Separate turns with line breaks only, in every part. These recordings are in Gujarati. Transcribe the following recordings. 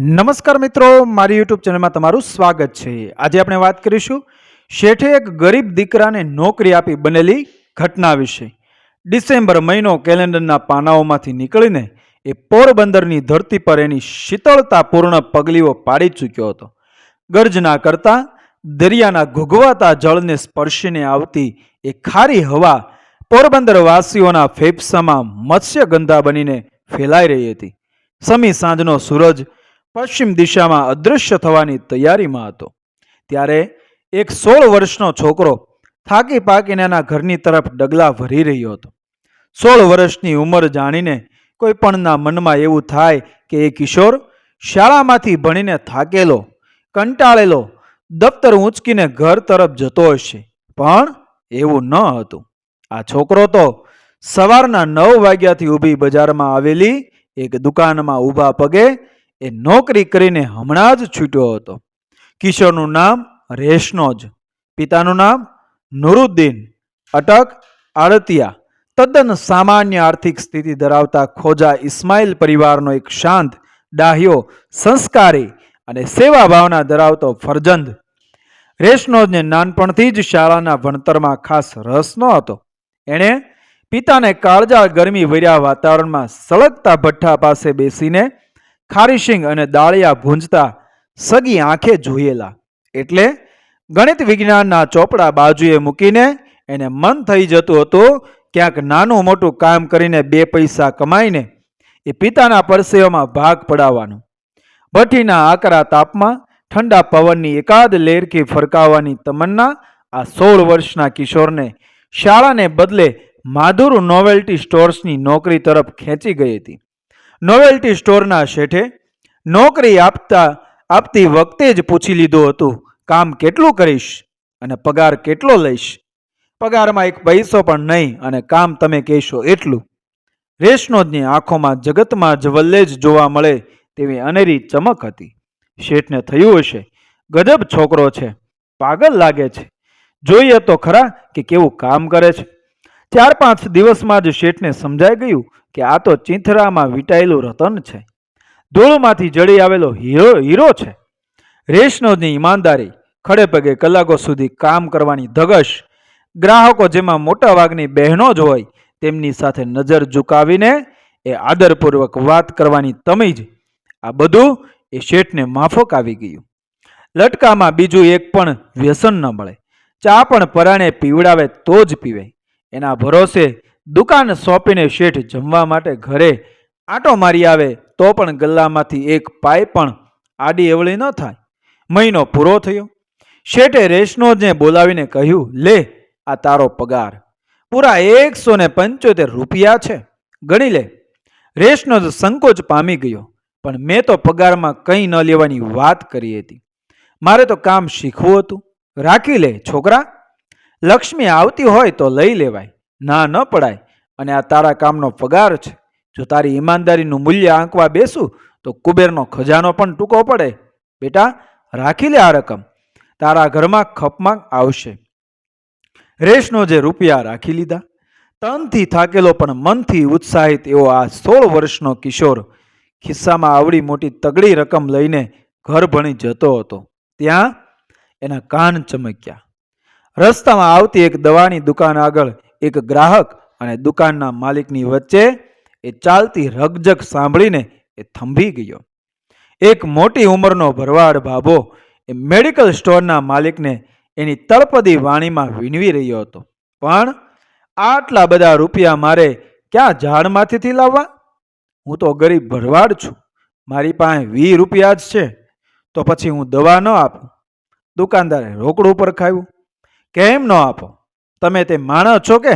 નમસ્કાર મિત્રો, મારી યુટ્યુબ ચેનલમાં તમારું સ્વાગત છે. આજે આપણે વાત કરીશું શેઠે એક ગરીબ દીકરાને નોકરી આપી બનેલી ઘટના વિશે. ડિસેમ્બર મહિનો કેલેન્ડરના પાનાઓમાંથી નીકળીને એ પોરબંદરની ધરતી પર એની શીતળતાપૂર્ણ પગલીઓ પાડી ચૂક્યો હતો. ગર્જના કરતા દરિયાના ઘૂઘવાતા જળને સ્પર્શીને આવતી એ ખારી હવા પોરબંદરવાસીઓના ફેફસામાં મત્સ્યગંધા બનીને ફેલાઈ રહી હતી. સમી સાંજનો સૂરજ પશ્ચિમ દિશામાં અદૃશ્ય થવાની તૈયારીમાં હતો. ત્યારે એક સોળ વર્ષનો છોકરો થાકી પાકીને એના ઘરની તરફ ડગલા ભરી રહ્યો હતો. સોળ વર્ષની ઉંમર જાણીને કોઈ પણના મનમાં એવું થાય કે એ કિશોર શાળામાંથી ભણીને થાકેલો, કંટાળેલો, દફતર ઊંચકીને ઘર તરફ જતો હશે. પણ એવું ન હતું. આ છોકરો તો સવારના નવ વાગ્યાથી ઊભી બજારમાં આવેલી એક દુકાનમાં ઊભા પગે એ નોકરી કરીને હમણાં જ છૂટ્યો હતો. કિશોરનું નામ રેશનોજ પિતાનું નામ નુરુદ્દીન, અટક આડતિયા, તદ્દન સામાન્ય આર્થિક સ્થિતિ ધરાવતા ખોજા ઇસ્માઇલ પરિવારનો એક શાંત, ડાહ્યો, સંસ્કારી અને સેવા ભાવના ધરાવતો ફરજંદ. રેશનોજને નાનપણથી જ શાળાના ભણતરમાં ખાસ રસ ન હતો એણે પિતાને કાળજાળ ગરમી વર્યા વાતાવરણમાં સળગતા ભઠ્ઠા પાસે બેસીને ખારીશિંગ અને દાળિયા ભૂંજતા સગી આંખે જોયેલા. એટલે ગણિત વિજ્ઞાનના ચોપડા બાજુએ મૂકીને એને મન થઈ જતું હતું, ક્યાંક નાનું મોટું કામ કરીને બે પૈસા કમાઈને એ પિતાના પરસેવામાં ભાગ પડાવવાનો. ભઠ્ઠીના આકરા તાપમાં ઠંડા પવનની એકાદ લેરકી ફરકાવવાની તમન્ના આ સોળ વર્ષના કિશોરને શાળાને બદલે માધુર નોવેલ્ટી સ્ટોર્સની નોકરી તરફ ખેંચી ગઈ હતી. નોવેલ્ટી સ્ટોરના શેઠે નોકરી આપતા, આપતી વખતે જ પૂછી લીધું હતું, કામ કેટલું કરીશ અને પગાર કેટલો લઈશ? પગારમાં એક પૈસો પણ નહીં અને કામ તમે કહેશો એટલું. રેશનોજની આંખોમાં જગતમાં જવલ્લે જ જોવા મળે તેવી અનેરી ચમક હતી. શેઠને થયું હશે, ગજબ છોકરો છે, પાગલ લાગે છે. જોઈએ તો ખરા કે કેવું કામ કરે છે. ચાર પાંચ દિવસમાં જ શેઠને સમજાઈ ગયું કે આ તો ચીંથરામાં વીંટાયેલું રતન છે. ધૂળમાંથી જડી આવેલો હીરો હીરો છે. રેશનોજની ઈમાનદારી, ખડે પગે કલાકો સુધી કામ કરવાની ધગશ. ગ્રાહકો જેમાં મોટા ભાગની બહેનો જ હોય, તેમની સાથે નજર ઝુકાવીને એ આદરપૂર્વક વાત કરવાની તમીજ, આ બધું એ શેઠને માફક આવી ગયું. લટકામાં બીજું એક પણ વ્યસન ન મળે. ચા પણ પરાણે પીવડાવે તો જ પીવે. એના ભરોસે દુકાન સોંપીને શેઠ જમવા માટે ઘરે આંટો મારી આવે તો પણ ગલ્લામાંથી એક પાય પણ આડી એવળી ન થાય. મહિનો પૂરો થયો. શેઠે રેશનોજને બોલાવીને કહ્યું, લે, આ તારો પગાર. પૂરા એકસો ને પંચોતેર રૂપિયા છે. ગણી લે. રેશનોજ સંકોચ પામી ગયો, પણ મેં તો પગારમાં કંઈ ન લેવાની વાત કરી હતી. મારે તો કામ શીખવું હતું. રાખી લે, છોકરા. લક્ષ્મી આવતી હોય તો લઈ લેવાય. ના ન પડાય. અને આ તારા કામનો પગાર છે. જો તારી ઈમાનદારીનું મૂલ્ય આંકવા બેસું, તો કુબેરનો ખજાનો પણ ટૂંકો પડે. બેટા, રાખી લે આ રકમ. તારા ઘરમાં ખપમાં આવશે. રેશનો જે રૂપિયા રાખી લીધા. તનથી થાકેલો પણ મનથી ઉત્સાહિત એવો આ સોળ વર્ષનો કિશોર ખિસ્સામાં આવડી મોટી તગડી રકમ લઈને ઘર ભણી જતો હતો. ત્યાં એના કાન ચમક્યા. રસ્તામાં આવતી એક દવાની દુકાન આગળ એક ગ્રાહક અને દુકાનના માલિકની વચ્ચે એ ચાલતી રગજગ સાંભળીને એ થંભી ગયો. એક મોટી ઉંમરનો ભરવાડ ભાભો એ મેડિકલ સ્ટોરના માલિકને એની તળપદી વાણીમાં વિનવી રહ્યો હતો. પણ આટલા બધા રૂપિયા મારે ક્યાં ઝાડમાંથીથી લાવવા? હું તો ગરીબ ભરવાડ છું. મારી પાસે વી રૂપિયા જ છે. તો પછી હું દવા ન આપું. દુકાનદારે રોકડું પર ખાવ્યું કેમ ન આપો? તમે તે માણો છો કે?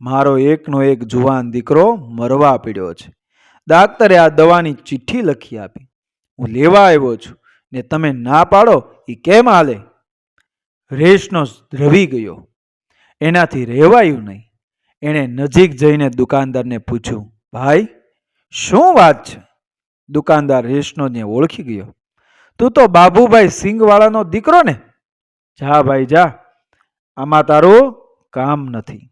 મારો એકનો એક જુવાન દીકરો મરવા પીડ્યો છે. ડાક્ટરે આ દવાની ચિઠ્ઠી લખી આપી. હું લેવા આવ્યો છું. ને તમે ના પાડો એ કેમ હાલે? રેશનો દ્રવી ગયો. એનાથી રહેવાયું નહીં. એણે નજીક જઈને દુકાનદારને પૂછ્યું, ભાઈ, શું વાત છે? દુકાનદાર રેશનોને ઓળખી ગયો. તું તો બાબુભાઈ સિંગવાળાનો દીકરો ને? જા ભાઈ, જા. આમાં તારું કામ નથી.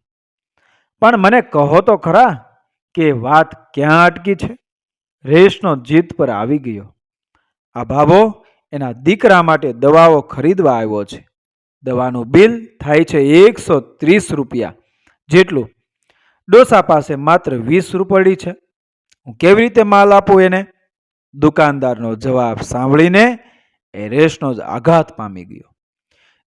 પણ મને કહો તો ખરા કે વાત ક્યાં અટકી છે? રેશનો જીત પર આવી ગયો. આ ભાભો એના દીકરા માટે દવાઓ ખરીદવા આવ્યો છે. દવાનું બિલ થાય છે એકસો ત્રીસ રૂપિયા. જેટલું ડોસા પાસે માત્ર વીસ રૂપડી છે. હું કેવી રીતે માલ આપું એને? દુકાનદારનો જવાબ સાંભળીને એ રેશનો જ આઘાત પામી ગયો.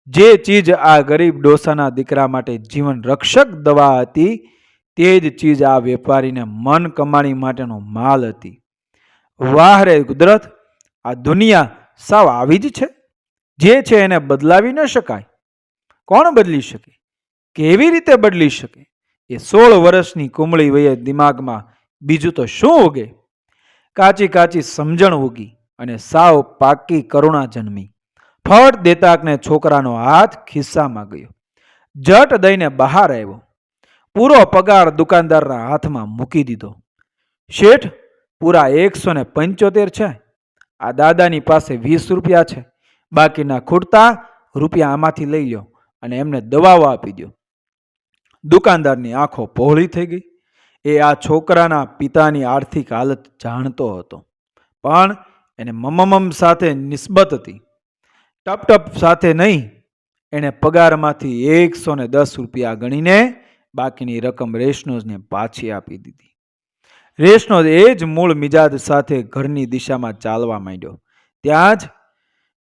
જે ચીજ આ ગરીબ ડોસાના દીકરા માટે જીવન રક્ષક દવા હતી, તે જ ચીજ આ વેપારીને મન કમાણી માટેનો માલ હતી. વાહ રે કુદરત! આ દુનિયા સાવ આવી જ છે. જે છે એને બદલાવી ન શકાય. કોણ બદલી શકે? કેવી રીતે બદલી શકે? એ સોળ વર્ષની કુમળી વયે દિમાગમાં બીજું તો શું ઉગે? કાચી કાચી સમજણ ઉગી અને સાવ પાકી કરુણા જન્મી. ફટ દેતાકને છોકરાનો હાથ ખિસ્સામાં ગયો. જટ દઈને બહાર આવ્યો. પૂરો પગાર દુકાનદારના હાથમાં મૂકી દીધો. શેઠ, પૂરા એકસો ને પંચોતેર છે. આ દાદાની પાસે વીસ રૂપિયા છે. બાકીના ખૂટતા રૂપિયા આમાંથી લઈ લો અને એમને દવાઓ આપી દો દુકાનદારની આંખો પહોળી થઈ ગઈ. એ આ છોકરાના પિતાની આર્થિક હાલત જાણતો હતો. પણ એને મમમમ સાથે નિસ્બત હતી. ટપ ટપ સાથે નહીં, એણે પગારમાંથી એકસો ને દસ રૂપિયા ગણીને બાકીની રકમ રેશનોઝને પાછી આપી દીધી. રેશનોઝ એ જ મૂળ મિજાજ સાથે ઘરની દિશામાં ચાલવા માંડ્યો. ત્યાં જ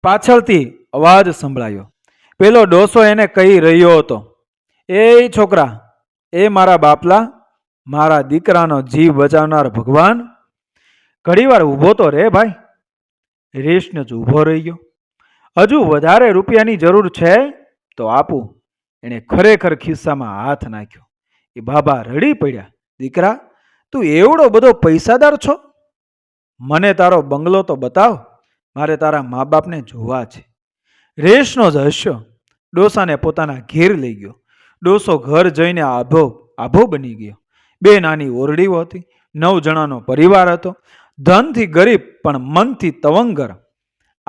પાછળથી અવાજ સંભળાયો. પેલો ડોસો એને કહી રહ્યો હતો, એ છોકરા, એ મારા બાપલા, મારા દીકરાનો જીવ બચાવનાર ભગવાન, ઘડીવાર ઊભો તો રે ભાઈ. રેશને જ ઊભો રહી ગયો. હજુ વધારે રૂપિયાની જરૂર છે? તો આપું. એણે ખરેખર ખિસ્સામાં હાથ નાખ્યો. એ બાબા રડી પડ્યા. દીકરા, તું એવડો બધો પૈસાદાર છો? મને તારો બંગલો તો બતાવ. મારે તારા મા બાપને જોવા છે. રેશનો જ હસ્યો. ડોસાને પોતાના ઘેર લઈ ગયો. ડોસો ઘર જઈને આભો આભો બની ગયો. બે નાની ઓરડીઓ હતી. નવ જણાનો પરિવાર હતો. ધનથી ગરીબ પણ મનથી તવંગર.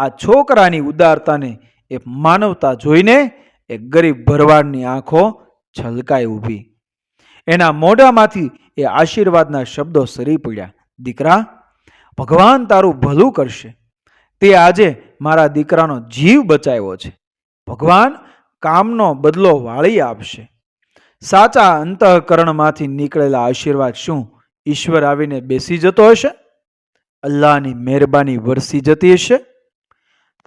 આ છોકરાની ઉદારતાને એ માનવતા જોઈને એ ગરીબ ભરવાડની આંખો છલકાઈ ઊભી. એના મોઢામાંથી એ આશીર્વાદના શબ્દો સરી પડ્યા. દીકરા, ભગવાન તારું ભલું કરશે. તે આજે મારા દીકરાનો જીવ બચાવ્યો છે. ભગવાન કામનો બદલો વાળી આપશે. સાચા અંતઃકરણમાંથી નીકળેલા આશીર્વાદ શું? ઈશ્વર આવીને બેસી જતો હશે? અલ્લાહની મહેરબાની વરસી જતી હશે?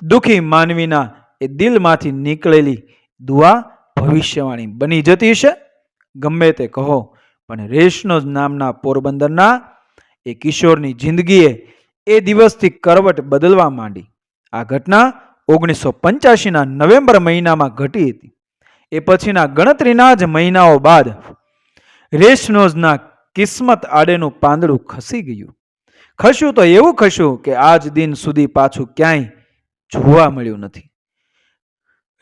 દુઃખી માનવીના એ દિલમાંથી નીકળેલી દુઆ ભવિષ્યવાણી બની જતી છે ગમે તે કહો, પણ રેશનો નામના પોરબંદરના એ કિશોરની જિંદગીએ એ દિવસથી કરવટ બદલવા માંડી. આ ઘટના ઓગણીસો પંચ્યાસીના નવેમ્બર મહિનામાં ઘટી હતી. એ પછીના ગણતરીના જ મહિનાઓ બાદ રેશનોઝના કિસ્મત આડેનું પાંદડું ખસી ગયું. ખસ્યું તો એવું ખસ્યું કે આજ દિન સુધી પાછું ક્યાંય જોવા મળ્યું નથી.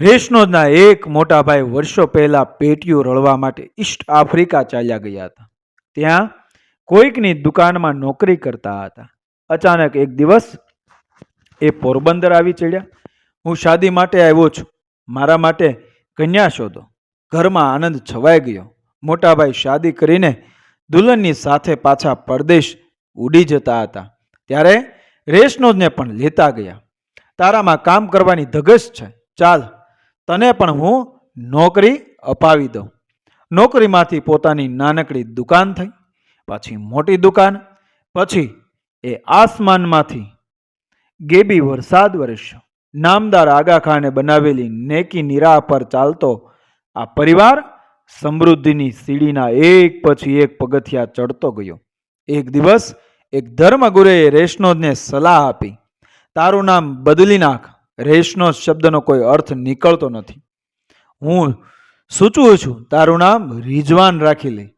રેશનોઝના એક મોટા ભાઈ વર્ષો પહેલા પેટીઓ રળવા માટે ઈસ્ટ આફ્રિકા ચાલ્યા ગયા હતા. ત્યાં કોઈકની દુકાનમાં નોકરી કરતા હતા. અચાનક એક દિવસ એ પોરબંદર આવી ચડ્યા. હું શાદી માટે આવ્યો છું. મારા માટે કન્યા શોધો. ઘરમાં આનંદ છવાઈ ગયો. મોટાભાઈ શાદી કરીને દુલ્હનની સાથે પાછા પરદેશ ઉડી જતા હતા. ત્યારે રેશનોજને પણ લેતા ગયા. તારામાં કામ કરવાની ધગશ છે. ચાલ, તને પણ હું નોકરી અપાવી દઉં. નોકરીમાંથી પોતાની નાનકડી દુકાન થઈ, પછી મોટી દુકાન, પછી એ આસમાનમાંથી ગેબી વરસાદ વરસ્યો. નામદાર આગા ખાને બનાવેલી નેકી નિરાહ પર ચાલતો આ પરિવાર સમૃદ્ધિની સીડીના એક પછી એક પગથિયા ચડતો ગયો. એક દિવસ એક ધર્મગુરુએ રેશનોદને સલાહ આપી. તારું નામ બદલી નાખ. રેશનો શબ્દનો કોઈ અર્થ નીકળતો નથી. હું સૂચવું છું, તારું નામ રિજવાન રાખી લે.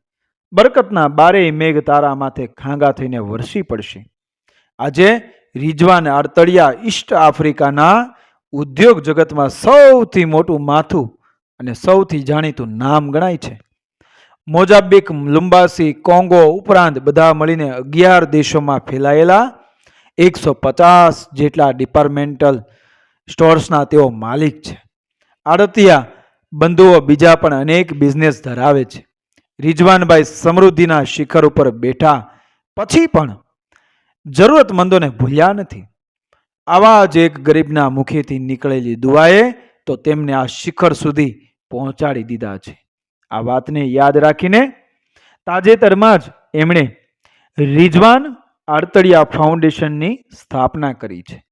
બરકતના બારેય મેઘ તારા માથે ખાંગા થઈને વરસી પડશે. આજે રિજવાન આરતળિયા ઈસ્ટ આફ્રિકાના ઉદ્યોગ જગતમાં સૌથી મોટું માથું અને સૌથી જાણીતું નામ ગણાય છે. મોજાબિક લુંબાસી કોંગો ઉપરાંત બધા મળીને અગિયાર દેશોમાં ફેલાયેલા એકસો પચાસ જેટલા ડિપાર્ટમેન્ટલ સ્ટોર્સના તેઓ માલિક છે. આડતિયા બંધુઓ બીજા પણ અનેક બિઝનેસ ધરાવે છે. રિજવાનભાઈ સમૃદ્ધિના શિખર ઉપર બેઠા પછી પણ જરૂરતમંદોને ભૂલ્યા નથી. આવા જ એક ગરીબના મુખેથી નીકળેલી દુઆએ તો તેમને આ શિખર સુધી પહોંચાડી દીધા છે. આ વાતને યાદ રાખીને તાજેતરમાં જ એમણે રિઝવાન આડતડિયા ફાઉન્ડેશનની સ્થાપના કરી છે.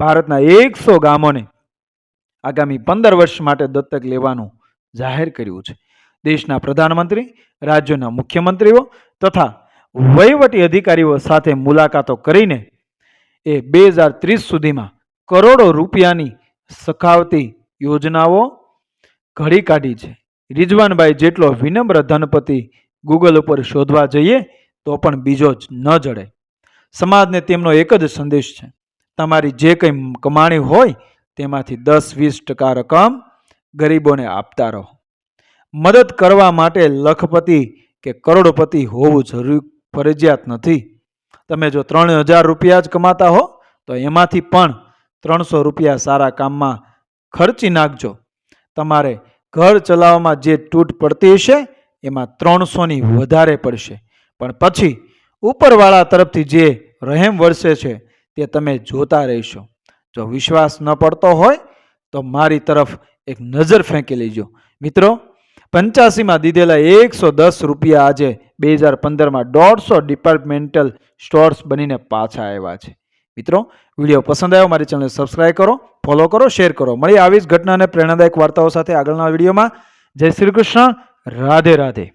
ભારતના એકસો ગામોને આગામી પંદર વર્ષ માટે દત્તક લેવાનું જાહેર કર્યું છે. દેશના પ્રધાનમંત્રી, રાજ્યોના મુખ્યમંત્રીઓ તથા વહીવટી અધિકારીઓ સાથે મુલાકાતો કરીને એ બે હજાર ત્રીસ સુધીમાં કરોડો રૂપિયાની સખાવતી યોજનાઓ ઘડી કાઢી છે. રિજવાનભાઈ જેટલો વિનમ્ર ધનપતિ ગૂગલ ઉપર શોધવા જઈએ તો પણ બીજો જ ન જડે. સમાજને તેમનો એક જ સંદેશ છે. તમારી જે કંઈ કમાણી હોય, તેમાંથી દસ વીસ ટકા રકમ ગરીબોને આપતા રહો. મદદ કરવા માટે લખપતિ કે કરોડપતિ હોવું જરૂરી ફરજિયાત નથી. તમે જો ત્રણ હજાર રૂપિયા જ કમાતા હો, તો એમાંથી પણ ત્રણસો રૂપિયા સારા કામમાં ખર્ચી નાખજો. તમારે ઘર ચલાવવામાં જે તૂટ પડતી હશે, એમાં ત્રણસોની વધારે પડશે. પણ પછી ઉપરવાળા તરફથી જે રહેમ વરસે છે તે તમે જોતા રહેશો. જો વિશ્વાસ ન પડતો હોય, તો મારી તરફ એક નજર ફેંકી લેજો. મિત્રો, પંચ્યાસીમાં દીધેલા એકસો દસ રૂપિયા આજે બે હજાર પંદરમાં દોઢસો ડિપાર્ટમેન્ટલ સ્ટોર્સ બનીને પાછા આવ્યા છે. મિત્રો, વીડિયો પસંદ આવ્યો મારી ચેનલ સબસ્ક્રાઈબ કરો, ફોલો કરો, શેર કરો. મળી આવી જ ઘટના અને પ્રેરણાદાયક વાર્તાઓ સાથે આગળના વિડીયોમાં. જય શ્રી કૃષ્ણ. રાધે રાધે.